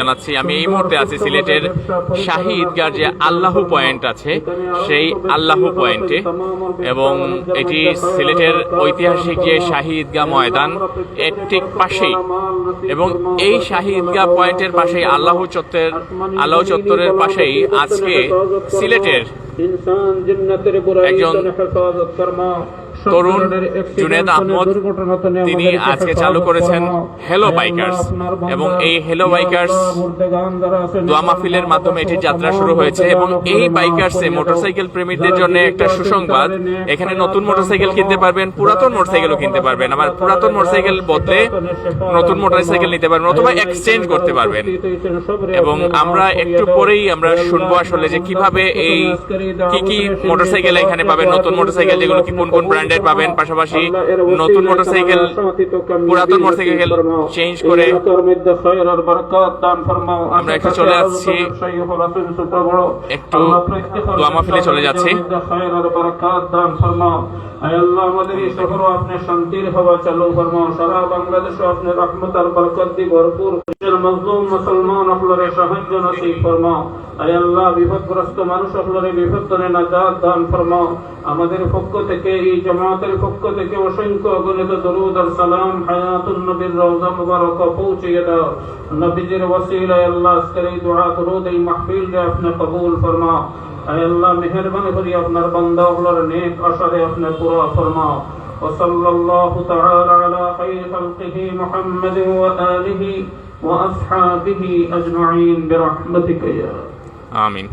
জানাচ্ছি, আমি এই মুহূর্তে আছি সিলেটের শাহী ঈদগার যে আল্লাহ পয়েন্ট আছে, সেই আল্লাহ পয়েন্টে। এবং এটি সিলেটের ঐতিহাসিক যে শাহী ঈদগাহ ময়দান, এর ঠিক পাশেই। এবং এই শাহী ঈদগাহ পয়েন্টের পাশেই, আল্লাহ চত্বরের আল্লাহ চত্বরের পাশেই আজকে সিলেটের একজন তরুণ জুনেদ আহমদ তিনি আজকে চালু করেছেন হেলো বাইকার্স এবং এই হেলো বাইকার্স দোয়া মাহফিলের মাধ্যমে এটির যাত্রা শুরু হয়েছে এবং এই বাইকার্সে মোটরসাইকেল প্রেমীদের জন্য একটা সুসংবাদ। এখানে নতুন মোটরসাইকেল কিনতে পারবেন পুরাতন মোটরসাইকেলও কিনতে পারবেন। আবার পুরাতন মোটরসাইকেল বদলে নতুন মোটরসাইকেল নিতে পারবেন অথবা এক্সচেঞ্জ করতে পারবেন। এবং আমরা একটু পরেই আমরা শুনব আসলে যে কীভাবে এই কি কি মোটরসাইকেল এখানে পাবেন? নতুন মোটরসাইকেল যেগুলো কি কোন কোন ব্র্যান্ডের পাবেন? পাশাপাশি নতুন মোটরসাইকেল পুরাতন মোটরসাইকেল চেঞ্জ করে আমরা একটু চলে আসছি। একটু দোয়া মাহফিলে চলে যাচ্ছি। আমাদের এই শহর আপনি শান্তির হওয়া চালু ফরমাও। সারা বাংলাদেশ আপনি রহমত আর বরকত দিয়ে ভরপুর। দেশের মজলুম মুসলমান আপনারে সাহায্য নসিব ফরমাও। আল্লাহ বিপদগ্রস্ত মানুষ আপনার বিপদ থেকে নাজাত দান ফরমাও আমাদের পক্ষ থেকে এই জামাতের পক্ষ থেকে অসংখ্য অগণিত দরুদ আর সালাম হায়াতুন নবীর রওজা মুবারক পৌঁছিয়ে দাও নবীজির ওসিলায় আল্লাহ আজকের এই দোয়া দরুদ এই মাহফিল কে আপনি কবুল ফরমাও আয় আল্লাহ মেহরবানি করি আপনার বান্দা হলার নেক আশারে আপনি পুরা ফরমাও وصلى الله تعالى على خير خلقه محمد وآله وأصحابه أجمعين برحمتك يا আমিন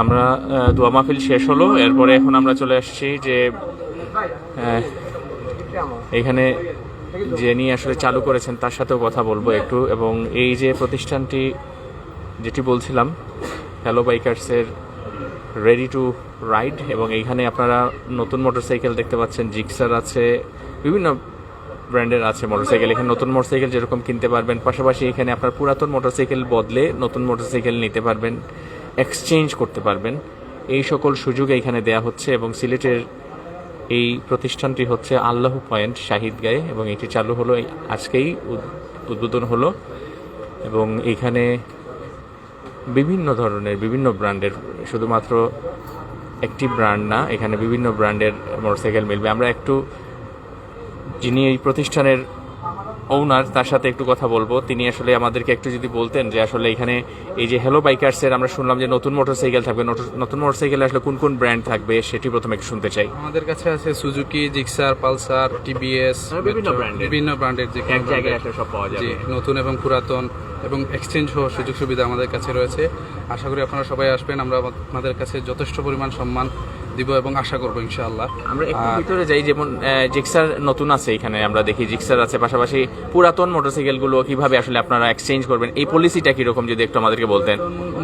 আমরা দোয়া মাহফিল শেষ হলো। এরপরে এখন আমরা চলে আসছি যে এখানে যিনি আসলে চালু করেছেন তার সাথেও কথা বলব একটু। এবং এই যে প্রতিষ্ঠানটি, যেটি বলছিলাম হ্যালো বাইকার্সের রেডি টু রাইড এবং এইখানে আপনারা নতুন মোটরসাইকেল দেখতে পাচ্ছেন জিক্সার আছে, বিভিন্ন ব্র্যান্ডের আছে মোটরসাইকেল। এখানে নতুন মোটরসাইকেল যেরকম কিনতে পারবেন, পাশাপাশি এখানে আপনার পুরাতন মোটরসাইকেল বদলে নতুন মোটরসাইকেল নিতে পারবেন। এক্সচেঞ্জ করতে পারবেন। এই সকল সুযোগ এখানে দেয়া হচ্ছে এবং সিলেটের এই প্রতিষ্ঠানটি হচ্ছে আল্লাহ পয়েন্ট শাহিদ গায়ে এবং এটি চালু হলো আজকেই, উদ- উদ্বোধন হলো এবং এখানে বিভিন্ন ধরনের, বিভিন্ন ব্র্যান্ডের, শুধুমাত্র একটি ব্র্যান্ড না, এখানে বিভিন্ন ব্র্যান্ডের মোটরসাইকেল মিলবে। আমরা একটু যিনি এই প্রতিষ্ঠানের ওনার তার সাথে একটু কথা বলব। তিনি আসলে আমাদেরকে একটু যদি বলতেন যে আসলে এখানে এই যে হ্যালো বাইকার্সের আমরা শুনলাম যে নতুন মোটরসাইকেল থাকবে। নতুন- মোটরসাইকেল আসলে কোন কোন ব্র্যান্ড থাকবে সেটি প্রথমে একটু শুনতে চাই। আমাদের কাছে আছে সুজুকি জিক্সার পালসার টিবিএস বিভিন্ন brand-এর। বিভিন্ন ব্র্যান্ডের যে এক জায়গায় আসলে সব পাওয়া যাবে। জি নতুন এবং পুরাতন এবং এক্সচেঞ্জ হওয়ার সুযোগ সুবিধা আমাদের কাছে রয়েছে। আশা করি আপনারা সবাই আসবেন। আমরা আমাদের কাছে যথেষ্ট পরিমাণ সম্মান দিব এবং আশা করব ইনশাআল্লাহ। আমরা একটু ভিতরে যাই যেমন জিক্সার নতুন আছে এখানে আমরা দেখি জিক্সার আছে পাশাপাশি পুরাতন মোটরসাইকেলগুলো কীভাবে আসলে আপনারা এক্সচেঞ্জ করবেন এই পলিসিটা কীরকম যদি একটু আমাদেরকে বলতেন?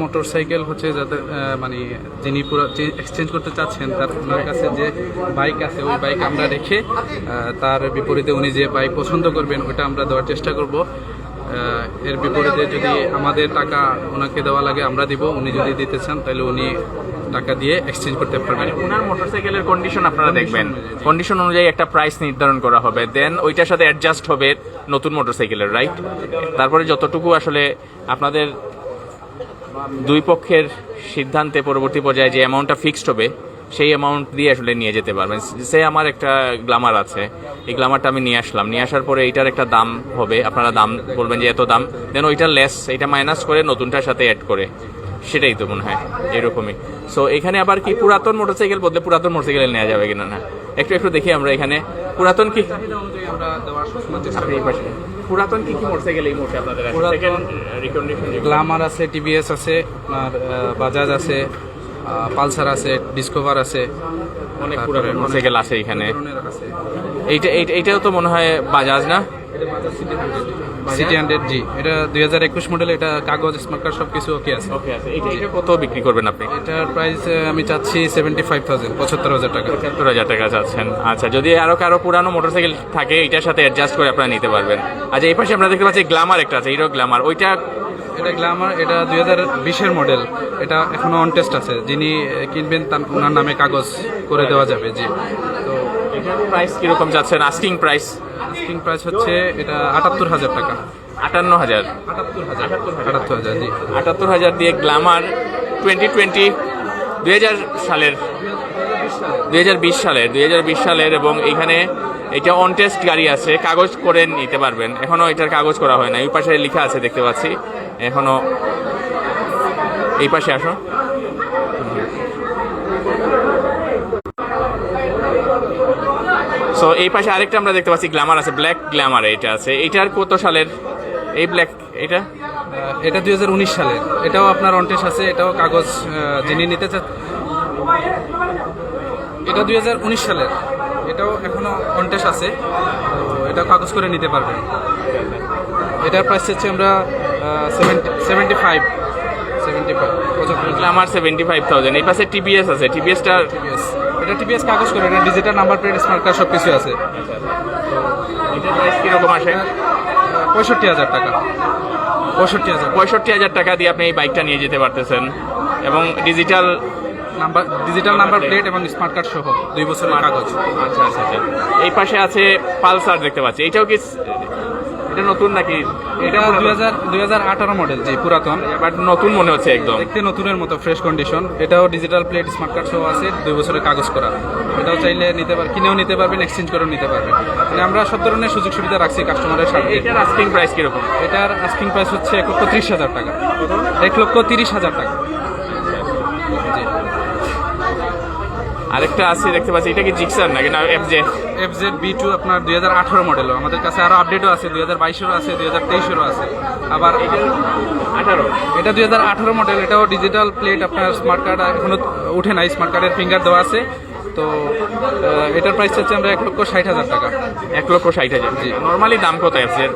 মোটরসাইকেল হচ্ছে যাতে মানে যিনি পুরো এক্সচেঞ্জ করতে চাচ্ছেন তার ওনার কাছে যে বাইক আছে ওই বাইক আমরা রেখে তার বিপরীতে উনি যে বাইক পছন্দ করবেন ওটা আমরা দেওয়ার চেষ্টা করব। এর বিপরীতে যদি আমাদের টাকা ওনাকে দেওয়া লাগে আমরা দিব। উনি যদি দিতে চান তাহলে উনি টাকা দিয়ে এক্সচেঞ্জ করতে পারবেন। মানে ওনার মোটরসাইকেলের কন্ডিশন আপনারা দেখবেন। কন্ডিশন অনুযায়ী একটা প্রাইস নির্ধারণ করা হবে। দেন ওইটার সাথে অ্যাডজাস্ট হবে নতুন মোটরসাইকেলের রাইট তারপরে যতটুকু আসলে আপনাদের দুই পক্ষের সিদ্ধান্তে পরবর্তী পর্যায়ে যে অ্যামাউন্টটা ফিক্সড হবে সেই অ্যামাউন্ট দিয়ে আসলে নিয়ে যেতে পারবেন। সে আমার একটা গ্লামার আছে। এই গ্লামারটা আমি নিয়ে আসলাম। নিয়ে আসার পরে এইটার একটা দাম হবে। আপনারা দাম বলবেন যে এত দাম। দেন ওইটার লেস এটা মাইনাস করে নতুনটার সাথে অ্যাড করে। সেটাই তো মনে হয়। এরকমই। সো এখানে আবার কি পুরাতন মোটরসাইকেল বদলে পুরাতন মোটরসাইকেল নেওয়া যাবে কিনা না? একটু একটু দেখি আমরা এখানে। পুরাতন কি। পুরাতন কি কি মোটরসাইকেল এই মুহূর্তে আপনাদের আছে? পুরাতন- রিকন্ডিশন গ্লামার আছে টিভিএস আছে আপনার বাজাজ আছে পালসার আছে ডিসকভার আছে অনেক অনেক মোটরসাইকেল আছে এখানে। এইটা এইটা- এইটাও তো মনে হয় বাজাজ না? সিটি হান্ড্রেড জি। এটা দুই হাজার একুশ মডেল এটা কাগজ স্মার্কার সব কিছু ওকে আছে। ওকে আছে এটা কত বিক্রি করবেন আপনি? এটার প্রাইস আমি চাচ্ছি সেভেন্টি ফাইভ থাউজেন্ড পঁচাত্তর হাজার টাকা। পঁচাত্তর হাজার টাকা চাচ্ছেন। আচ্ছা যদি আরও কারও পুরানো মোটরসাইকেল থাকে এটার সাথে অ্যাডজাস্ট করে আপনারা নিতে পারবেন। আচ্ছা এই পাশে আমরা দেখতে পাচ্ছি গ্লামার একটা আছে হিরো গ্লামার ওইটা এটা গ্লামার এটা দুই হাজার বিশের মডেল এটা এখনও অন টেস্ট আছে। যিনি কিনবেন তার ওনার নামে কাগজ করে দেওয়া যাবে জি। তো প্রাইস কীরকম যাচ্ছে? আস্কিং প্রাইস আস্কিং প্রাইস হচ্ছে এটা আটাত্তর হাজার টাকা। আটান্ন হাজার? আটাত্তর হাজার। আটাত্তর হাজার। জি। আটাত্তর হাজার দিয়ে গ্ল্যামার টোয়েন্টি টোয়েন্টি দুই হাজার সালের। দুই হাজার বিশ সালের দুই হাজার বিশ সালের এবং এখানে এটা অন টেস্ট গাড়ি আছে, কাগজ করে নিতে পারবেন। এখনও এটার কাগজ করা হয় না এই পাশে লেখা আছে, দেখতে পাচ্ছি। এখনও এই পাশে আসো। সো এই পাশে আরেকটা আমরা দেখতে পাচ্ছি গ্ল্যামার আছে ব্ল্যাক গ্ল্যামার এটা আছে। এটার কত সালের? এই ব্ল্যাক এটা? এটা দুই উনিশ সালের। এটাও আপনার অনটেস আছে, এটাও কাগজ যিনি নিতে চান এটা দুই হাজার উনিশ সালের। এটাও এখনও অনটেস আছে তো এটা কাগজ করে নিতে পারবেন এটার প্রাইস হচ্ছে আমরা seventy seventy five seventy five Glamour seventy five thousand এই পাশে টিবিএস আছে। টিবিএসটা টিপিএস এটা টিপিএস কাগজ করে এটা digital number plate smart card সব কিছু আছে এটার প্রাইস কীরকম আসে? পঁয়ষট্টি হাজার টাকা। পঁয়ষট্টি হাজার। পঁয়ষট্টি হাজার টাকা দিয়ে আপনি এই বাইকটা নিয়ে যেতে পারতেছেন। এবং digital number digital number plate এবং স্মার্ট কার্ড সহ দুই বছরের কাগজ। আচ্ছা আচ্ছা আচ্ছা। এই পাশে আছে পালসার দেখতে পাচ্ছি। এটাও কি এটা নতুন নাকি? এটা দুই হাজার দুই হাজার আঠারো মডেল জি পুরাতন। বাট নতুন মনে হচ্ছে একদম। দেখতে নতুনের মতো ফ্রেশ কন্ডিশন এটাও ডিজিটাল প্লেট স্মার্ট কার্ড সহ আছে দুই বছরের কাগজ করা। এটাও চাইলে নিতে পার কিনেও নিতে পারবেন এক্সচেঞ্জ করেও নিতে পারবেন। মানে আমরা সব ধরনের সুযোগ সুবিধা রাখছি কাস্টমারের সাথে। এটার আস্কিং প্রাইস কীরকম? এটার আস্কিং প্রাইস হচ্ছে এক লক্ষ ত্রিশ হাজার টাকা। এক লক্ষ তিরিশ হাজার টাকা। আরেকটা আছে দেখতে পাচ্ছি এটা কি জিক্সার নাকি? না F J F Z V two আপনার দুই হাজার আঠারো মডেলও আমাদের কাছে আরও আপডেটও আছে দুই হাজার বাইশেরও আছে দুই হাজার তেইশেরও আছে। আবার আঠারো? এটা দুই হাজার আঠারো মডেল এটাও ডিজিটাল প্লেট আপনার স্মার্ট কার্ড এখনও উঠে নাই স্মার্ট কার্ডের ফিঙ্গার দেওয়া আছে। তো এটার প্রাইস হচ্ছে আমরা এক লক্ষ ষাট হাজার টাকা। এক লক্ষ ষাট হাজার। জি। নর্মালি দাম কত জের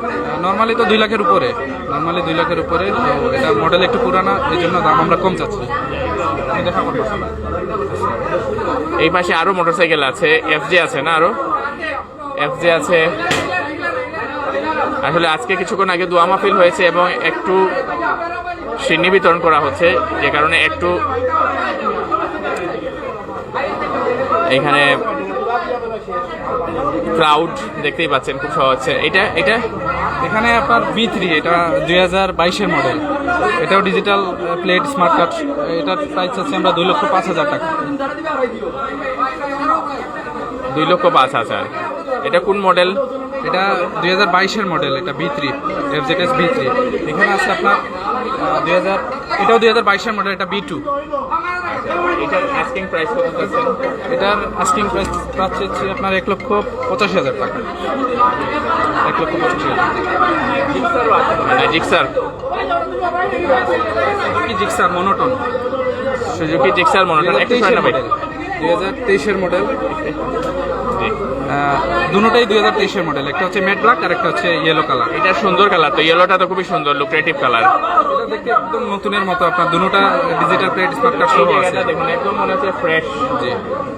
নর্মালি তো দুই লাখের উপরে। নর্মালি দুই লাখের উপরে তো এটা মডেল একটু পুরানা এই জন্য দাম আমরা কম চাচ্ছি। এই পাশে আরও মোটরসাইকেল আছে। এফ জে আছে না আরও? এফ জে আছে। আসলে আজকে কিছুক্ষণ আগে দোয়া মাহফিল হয়েছে এবং একটু সিন্নি বিতরণ করা হচ্ছে, যে কারণে একটু এখানে ক্রাউড দেখতেই পাচ্ছেন খুব সহজ এটা এটা? এখানে আপনার বি থ্রি এটা দুই হাজার বাইশের মডেল এটাও ডিজিটাল প্লেট স্মার্ট কার্ড এটার প্রাইস আছে আমরা দুই লক্ষ পাঁচ হাজার টাকা। দুই লক্ষ পাঁচ হাজার। এটা কোন মডেল এটা দুই হাজার বাইশের মডেল এটা V three F Z S V three এখানে আছে আপনার দুই হাজার এটাও দুই হাজার বাইশের মডেল এটা বি টু এটার আস্কিং প্রাইস কত যাচ্ছে এটার আস্কিং প্রাইস প্রাইস হচ্ছে আপনার এক লক্ষ পঁচাশি হাজার টাকা। এক লক্ষ পঁচাশি হাজার জিক্সার কি Gixxer monotone Suzuki Gixxer monotone একটু শোনেন দুই হাজার তেইশের মডেল জি। দুটোটাই দুই হাজার তেইশের মডেল একটা হচ্ছে ম্যাট ব্ল্যাক আর একটা হচ্ছে ইয়েলো কালার এটা সুন্দর কালার তো ইয়েলোটা তো খুবই সুন্দর লুক্রেটিভ কালার এটা দেখতে একদম নতুনের মতো আপনার দুটোটা ডিজিটাল প্লেট স্মার্ট কার্ড সহ আছে। দেখুন একদম মনে হচ্ছে ফ্রেশ জি।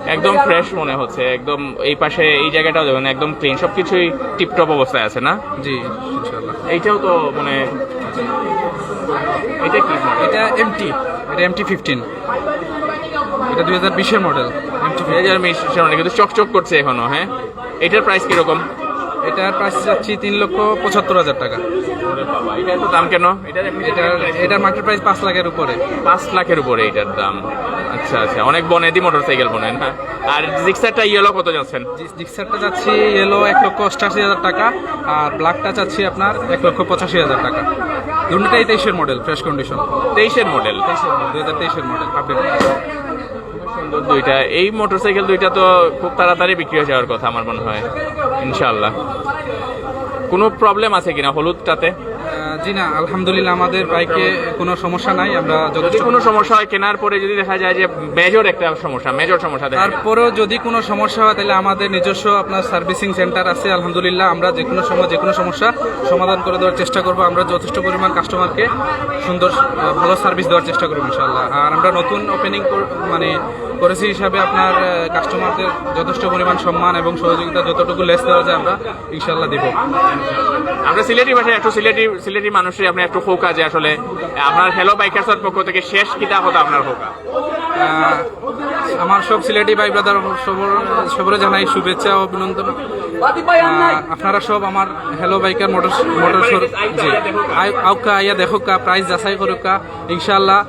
একদম ফ্রেশ মনে হচ্ছে একদম এই পাশে এই জায়গাটাও দেখুন একদম ক্লিন সবকিছুই টিপটপ অবস্থায় আছে না? জি ইনশাল্লাহ এইটাও তো মানে এটা কি এটা এমটি এটা এমটি ফিফটিন এটা দুই হাজার বিশের মডেল বিশ সালে কিন্তু চকচক করছে এখনও হ্যাঁ? এটার প্রাইস কীরকম? এটার প্রাইস যাচ্ছি তিন লক্ষ পঁচাত্তর হাজার টাকা। এটা এত দাম কেন? এটার এটার এটার মার্কেট প্রাইস পাঁচ লাখের উপরে। পাঁচ লাখের উপরে এটার দাম। আচ্ছা আচ্ছা অনেক বনেদি মোটরসাইকেল মনে হয়? না আর জিক্সারটা ইয়েলো কত যাচ্ছেন? জিক্সারটা যাচ্ছি এলো এক লক্ষ অষ্টাশি হাজার টাকা আর ব্ল্যাকটা চাচ্ছি আপনার এক লক্ষ পঁচাশি হাজার টাকা। দুটোটাই তেইশের মডেল ফ্রেশ কন্ডিশন তেইশের মডেল দুই হাজার তেইশের মডেল আপডেট সুন্দর দুইটা। এই মোটরসাইকেল দুইটা তো খুব তাড়াতাড়ি বিক্রি হয়ে যাওয়ার কথা আমার মনে হয় ইনশাল্লাহ কোনো প্রবলেম আছে কিনা হলুদটাতে? জি না আলহামদুলিল্লাহ আমাদের বাইকে কোনো সমস্যা নাই আমরা যদি কোনো সমস্যা হয় কেনার পরে যদি দেখা যায় যে মেজর একটা সমস্যা মেজর সমস্যা দেখা তারপরেও যদি কোনো সমস্যা হয় তাহলে আমাদের নিজস্ব আপনার সার্ভিসিং সেন্টার আছে আলহামদুলিল্লাহ আমরা যে কোনো সময় যে কোনো সমস্যা সমাধান করে দেওয়ার চেষ্টা করব আমরা যথেষ্ট পরিমাণ কাস্টমারকে সুন্দর ভালো সার্ভিস দেওয়ার চেষ্টা করব ইনশাল্লাহ আর আমরা নতুন ওপেনিং মানে করেছি হিসাবে আপনার কাস্টমারদের যথেষ্ট পরিমাণ সম্মান এবং সহযোগিতা যতটুকু লেস দেওয়া যায় আমরা ইনশাল্লাহ দিব। আমরা সিলেটি ভাষায় একটু সিলেটি সিলেটি মানুষের আপনি একটু ফোকা যে আসলে আপনার হেলো বাইকার্সের পক্ষ থেকে শেষ কিতা হতো আপনার আহ, আমার সব সিলেটি ভাই ব্রাদার সবর জানাই শুভেচ্ছা ও অভিনন্দন। আপনারা সব আমার হ্যালো বাইকার মোটর মোটর জি। আউকা আইয়া দেখোকা প্রাইস যাচাই করুকা ইনশাআল্লাহ আহ,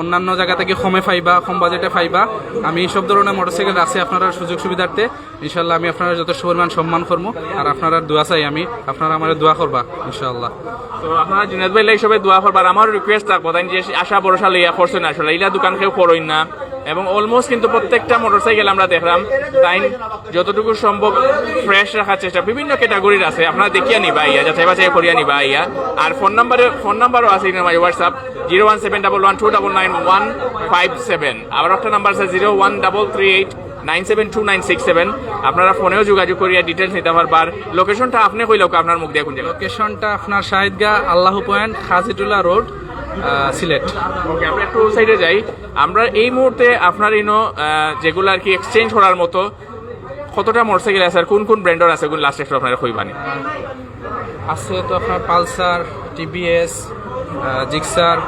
অন্যান্য জায়গা থেকে হোমে ফাইবা কম বাজেটে ফাইবা। আমি সব ধরনের মোটরসাইকেল আছে আপনারা সুযোগ সুবিধার্থে। ইনশাল্লাহ আমি আপনারা যথেষ্ট পরিমাণ সম্মান করব। আর আপনারা দোয়া চাই আমি। আপনারা আমার দোয়া করবা ইনশাল্লাহ তো আপনারা জুনাদ ভাই সবাই দোয়া করবার আমার রিকোয়েস্ট থাকব তাই যে আশা ভরসা লইয়া করছেন আসলে। এইলা দোকান কেউ করইন না। এবং অলমোস্ট কিন্তু প্রত্যেকটা মোটরসাইকেল আমরা দেখলাম, তাই যতটুকু সম্ভব ফ্রেশ রাখার চেষ্টা। বিভিন্ন ক্যাটাগরির আছে, আপনারা দেখিয়া নিবা ইয়া, যাচাই বাছাই করিয়া নিবা ইয়া। আর ফোন নাম্বারে ফোন নাম্বারও আছে আমার WhatsApp zero one seven double one two double nine one five seven আবার একটা নাম্বার আছে zero one double three eight nine seven two nine six seven আপনারা ফোনেও যোগাযোগ করিয়া ডিটেলস নিতে পারবার। লোকেশনটা আপনি কইলেও আপনার মুখ দিয়ে কোন লোকেশনটা আপনার শাহিদগা আল্লাহ পয়েন্ট খাজিটুল্লাহ রোড সিলেট। ওকে আমরা একটু সাইডে যাই। আমরা এই মুহূর্তে আপনার ইনো যেগুলো আর কি এক্সচেঞ্জ করার মতো, কতটা মোটরসাইকেল আছে আর কোন কোন ব্র্যান্ডের আছে? কোন লাস্ট একটু আপনারা কইবানি আছে তো আপনার পালসার টিভিএস জিক্সার,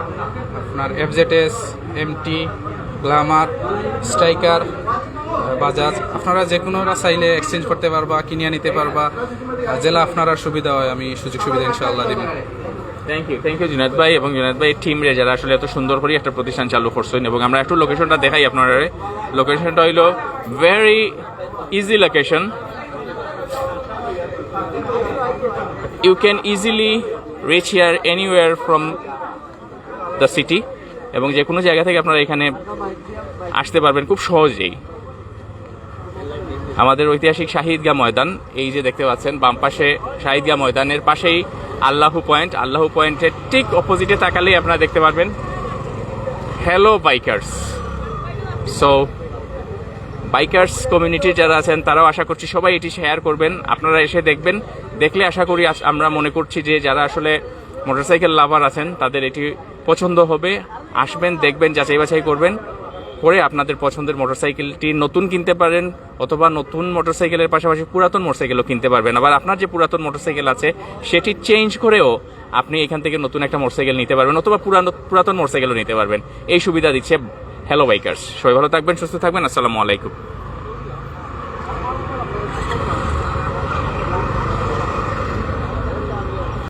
আপনার FZS MT Glamour, Striker Bajaj. আপনারা যে কোনো চাইলে এক্সচেঞ্জ করতে পারবা, কিনিয়ে নিতে পারবা। জেলা আপনারা সুবিধা হয়, আমি সুযোগ সুবিধা ইনশাআল্লাহ দিব। Thank you thank you Junaid ভাই এবং জুনাদ ভাই টিম রে যারা আসলে এত সুন্দর করে একটা প্রতিষ্ঠান চালু করছেন এবং আমরা একটু লোকেশনটা দেখাই আপনারা লোকেশনটা হইল very easy location you can easily reach here anywhere from the city এবং যে কোনো জায়গা থেকে আপনারা এখানে আসতে পারবেন খুব সহজেই। আমাদের ঐতিহাসিক শাহিদগা ময়দান, এই যে দেখতে পাচ্ছেন, বাম পাশে শাহিদগা ময়দানের পাশেই আল্লাহু পয়েন্ট, আল্লাহু পয়েন্টের ঠিক অপোজিটে তাকালেই আপনারা দেখতে পারবেন। হ্যালো বাইকার্স সো বাইকার্স কমিউনিটির যারা আছেন, তারাও আশা করছি সবাই এটি শেয়ার করবেন। আপনারা এসে দেখবেন। দেখলে আশা করি আমরা মনে করছি যে যারা আসলে মোটরসাইকেল লাভার আছেন, তাদের এটি পছন্দ হবে। আসবেন, দেখবেন যাচাই বাছাই করবেন। করে আপনাদের পছন্দের মোটরসাইকেলটি নতুন কিনতে পারেন অথবা নতুন মোটরসাইকেলের পাশাপাশি পুরাতন মোটরসাইকেলও কিনতে পারবেন। আবার আপনার যে পুরাতন মোটরসাইকেল আছে, সেটি চেঞ্জ করেও আপনি এখান থেকে নতুন একটা মোটরসাইকেল নিতে পারবেন অথবা পুরানো, পুরাতন মোটরসাইকেলও নিতে পারবেন। এই সুবিধা দিচ্ছে হ্যালো বাইকার্স সবাই ভালো থাকবেন, সুস্থ থাকবেন। আসসালামু আলাইকুম।